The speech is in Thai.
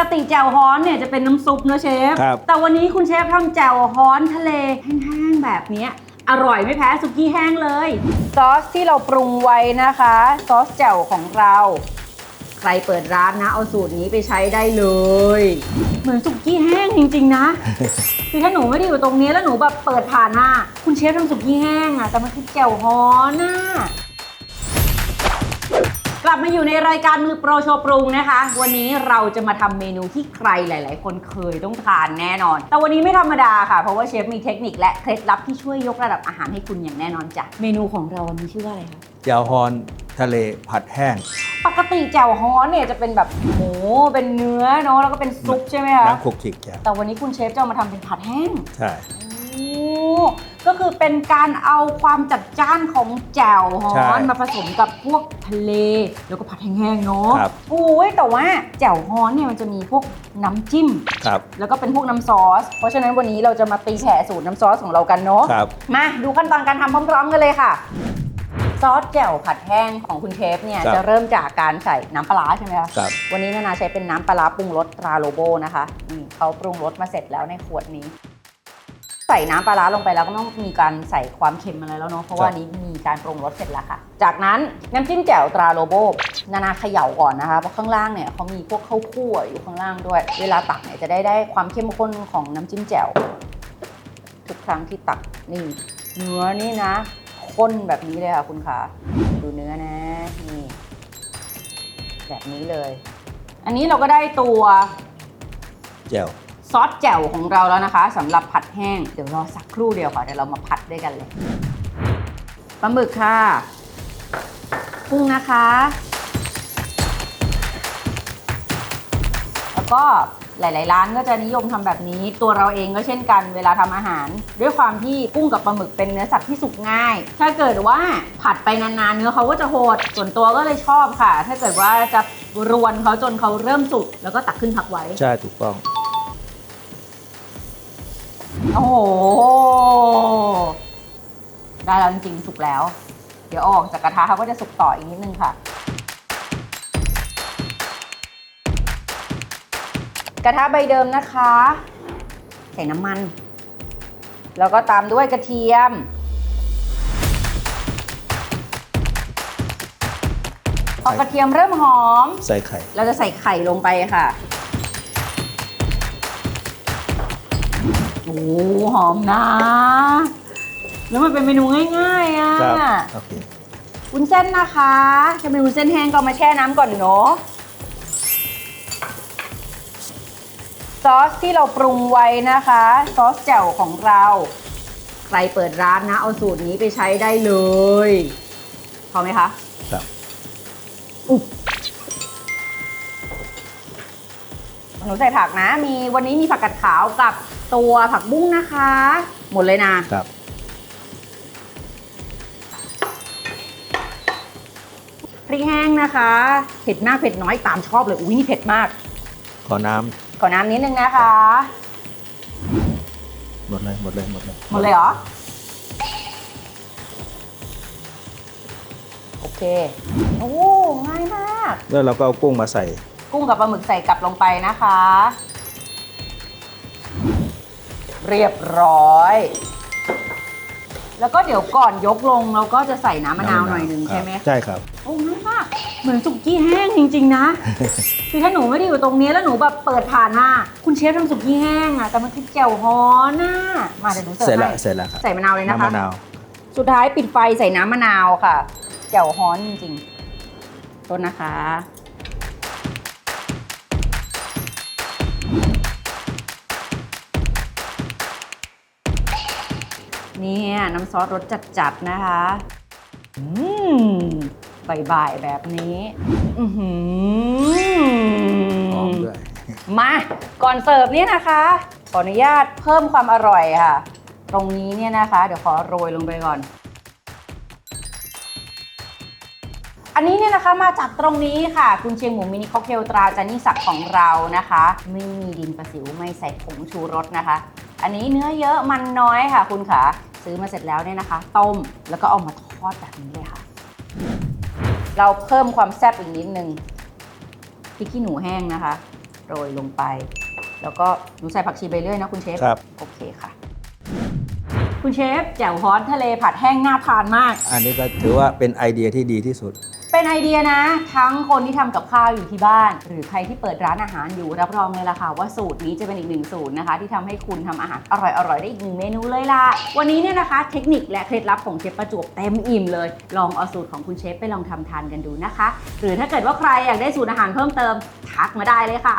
กติแจ่วฮ้อนเนี่ยจะเป็นน้ำซุปเนอะเชฟ ครับ แต่วันนี้คุณเชฟทำแจ่วฮ้อนทะเลแห้งๆแบบเนี้ยอร่อยไม่แพ้สุกี้แห้งเลย ซอสที่เราปรุงไว้นะคะ ซอสแจ่วของเรา ใครเปิดร้านนะ เอาสูตรนี้ไปใช้ได้เลย เหมือนสุกี้แห้งจริง ๆ นะ คือถ้าหนูไม่ได้อยู่ตรงนี้แล้วหนูแบบเปิดผ่านหน้า คุณเชฟทำสุกี้แห้งอะแต่มันคือแจ่วฮ้อนน่ะก ลับมาอยู่ในรายการมือโปรโชว์ปรุงนะคะ วันนี้เราจะมาทำเมนูที่ใครหลาย ๆ คนเคยต้องทานแน่นอน แต่วันนี้ไม่ธรรมดาค่ะ เพราะว่าเชฟมีเทคนิคและเคล็ดลับที่ช่วยยกระดับอาหารให้คุณอย่างแน่นอนจ้ะ เมนูของเราวันนี้ชื่อว่าอะไรคะแจ่วฮอนทะเลผัดแห้ง ปกติแจ่วฮ้อนเนี่ยจะเป็นแบบหมูเป็นเนื้อเนาะแล้วก็เป็นซุปใช่ไหมคะน้ำคลุกคลิกจ้ะแต่วันนี้คุณเชฟจะเอามาทำเป็นผัดแห้ง ใช่โอ้ ก็คือเป็นการเอาความจัดจ้านของแจ่วฮ้อนมาผสมกับพวกทะเล แล้วก็ผัดแห้งๆเนาะครับ โอ้ยแต่ว่าแจ่วฮ้อนเนี่ยมันจะมีพวกน้ำจิ้ม ครับ แล้วก็เป็นพวกน้ำซอส เพราะฉะนั้นวันนี้เราจะมาตีแผ่สูตรน้ำซอสของเรากันเนาะ ครับ มาดูขั้นตอนการทำพร้อมๆกันเลยค่ะ ซอสแจ่วผัดแห้งของคุณเชฟเนี่ยครับจะเริ่มจากการใส่น้ำปลาร้าใช่ไหมคะครับ วันนี้นานาใช้เป็นน้ำปลาร้าปรุงรสตราโลโบนะคะนี่เขาปรุงรสมาเสร็จแล้วในขวดนี้ ใส่น้ำปลาร้าลงไปแล้วก็ต้องมีการใส่ความเค็มอะไรแล้วเนาะเพราะว่าครับอันนี้มีการปรุงรสเสร็จแล้วค่ะ จากนั้นน้ำจิ้มแจ่วตราโลโบนานาเขย่าก่อนนะคะเพราะข้างล่างเนี่ยเขามีพวกข้าวคั่วอยู่ข้างล่างด้วย เวลาตักเนี่ยจะได้ได้ความเข้มข้นของน้ำจิ้มแจ่วทุกครั้งที่ตักนี่เนื้อนี่นะข้นแบบนี้เลยค่ะคุณคะดูเนื้อนะนี่แบบนี้เลย อันนี้เราก็ได้ตัวแจ่ว ซอสแจ่วของเราแล้วนะคะสำหรับผัดแห้ง เดี๋ยวรอสักครู่เดียวค่ะเดี๋ยวเรามาผัดด้วยกันเลยปลาหมึกค่ะกุ้งนะคะ แล้วก็หลาย ๆ ร้านก็จะนิยมทำแบบนี้ ตัวเราเองก็เช่นกันเวลาทำอาหาร ด้วยความที่กุ้งกับปลาหมึกเป็นเนื้อสัตว์ที่สุกง่าย ถ้าเกิดว่าผัดไปนาน ๆ เนื้อเขาก็จะโหด ส่วนตัวก็เลยชอบค่ะ ถ้าเกิดว่าจะรวนเขาจนเขาเริ่มสุกแล้วก็ตักขึ้นพักไว้ ใช่ถูกต้อง โอ้โห ได้แล้วจริงๆสุกแล้ว เดี๋ยวเอาออกจากกระทะเขาก็จะสุกต่ออีกนิดนึงค่ะ กระทะใบเดิมนะคะ ใส่น้ำมัน แล้วก็ตามด้วยกระเทียม พอกระเทียมเริ่มหอม ใส่ไข่ เราจะใส่ไข่ลงไปค่ะ อ้หอมนะ แล้วมันเป็นเมนูง่ายๆอะครับโอเควุ้นเส้นนะคะ จะเป็นวุ้นเส้นแห้งก็เอามาแช่น้ำก่อนเนาะซอสที่เราปรุงไว้นะคะ ซอสแจ่วของเรา ใครเปิดร้านนะ เอาสูตรนี้ไปใช้ได้เลย พอไหมคะ ครับหนูใส่ผักนะ มีวันนี้มีผักกัดขาวกับ ตัวผักบุ้งนะคะ หมดเลยนะครับ พริกแห้งนะคะ เผ็ดมากเผ็ดน้อยตามชอบเลยอุ้ยนี่เผ็ดมาก ขอน้ขอน้ำนิดนึงนะคะำหมดเลยหมดเลยหมดเลยหมดเลยเหรอ โอเค โอ้ ง่ายมาก แล้วเราก็เอากุ้งมาใส่ กุ้งกับปลาหมึกใส่กลับลงไปนะคะ เรียบร้อย แล้วก็เดี๋ยวก่อนยกลงเราก็จะใส่น้ำมะนาวหน่อยหนึ่งครับใช่ไหมใช่ครับ โอ้ง่ายมากเหมือนสุกี้แห้งจริง ๆ นะ คือถ้าหนูไม่ได้อยู่ตรงนี้แล้วหนูแบบเปิดผ่านหน้าคุณเชฟทำสุกี้แห้งอะแต่มันคือแจ่วฮ้อนน่ะมาเดี๋ยวหนูเสิร์ฟเสร็จแล้วให้เสร็จแล้วครับใส่มะนาวเลยนะคะน้ำมะนาวสุดท้ายปิดไฟใส่น้ำมะนาวค่ะ แจ่วฮ้อนจริงๆต้นนะคะ นี่น้ำซอสรสจัดๆนะคะอืมบ่ายๆแบบนี้ อือหือหอมด้วยมา ก่อนเสิร์ฟเนี่ยนะคะ ขออนุญาตเพิ่มความอร่อยค่ะ ตรงนี้เนี่ยนะคะ เดี๋ยวขอโรยลงไปก่อน อันนี้เนี่ยนะคะมาจากตรงนี้ค่ะ คุณเชียงหมูมินิค็อกเทลตราจานิสักของเรานะคะ ไม่มีดินประสิวไม่ใส่ผงชูรสนะคะ อันนี้เนื้อเยอะมันน้อยค่ะคุณขา ซื้อมาเสร็จแล้วเนี่ยนะคะ ต้มแล้วก็เอามาทอดแบบนี้เลยค่ะ เราเพิ่มความแซ่บอีกนิดนึงพริกขี้หนูแห้งนะคะโรยลงไป แล้วก็หนูใส่ผักชีไปเรื่อยนะคุณเชฟครับ โอเคค่ะ คุณเชฟแจ่วฮ้อนทะเลผัดแห้งน่าทานมาก อันนี้ก็ถือว่าเป็นไอเดียที่ดีที่สุด เป็นไอเดียนะ ทั้งคนที่ทำกับข้าวอยู่ที่บ้าน หรือใครที่เปิดร้านอาหารอยู่รับรองเลยล่ะค่ะว่าสูตรนี้จะเป็นอีกหนึ่งสูตรนะคะ ที่ทำให้คุณทำอาหารอร่อยๆได้อีกหนึ่งเมนูเลยล่ะ วันนี้เนี่ยนะคะ เทคนิคและเคล็ดลับของเชฟประจวบเต็มอิ่มเลย ลองเอาสูตรของคุณเชฟไปลองทำทานกันดูนะคะ หรือถ้าเกิดว่าใครอยากได้สูตรอาหารเพิ่มเติมทักมาได้เลยค่ะ